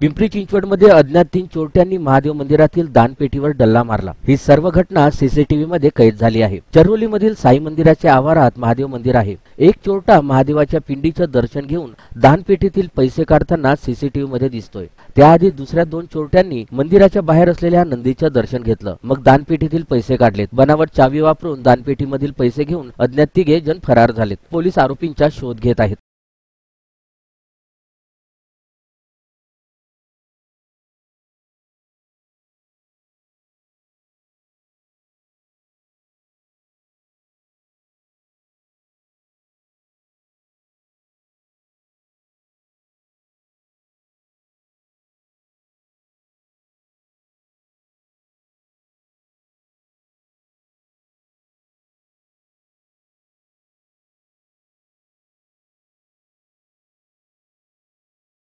पिंपरी चिंचवडमध्ये अज्ञात तीन चोरट्यांनी महादेव मंदिरातील दानपेटीवर डल्ला मारला. ही सर्व घटना सीसीटीव्ही मध्ये कैद झाली आहे. चरोलीमधील साई मंदिराच्या आवारात महादेव मंदिर आहे. एक चोरटा महादेवाच्या पिंडीचं दर्शन घेऊन दानपेटीतील पैसे काढताना सीसीटीव्ही मध्ये दिसतोय. त्याआधी दुसऱ्या दोन चोरट्यांनी मंदिराच्या बाहेर असलेल्या नंदीचं दर्शन घेतलं. मग दानपेटीतील पैसे काढलेत. बनावट चावी वापरून दानपेटीमधील पैसे घेऊन अज्ञात तिघे जण फरार झालेत. पोलीस आरोपींचा शोध घेत आहेत.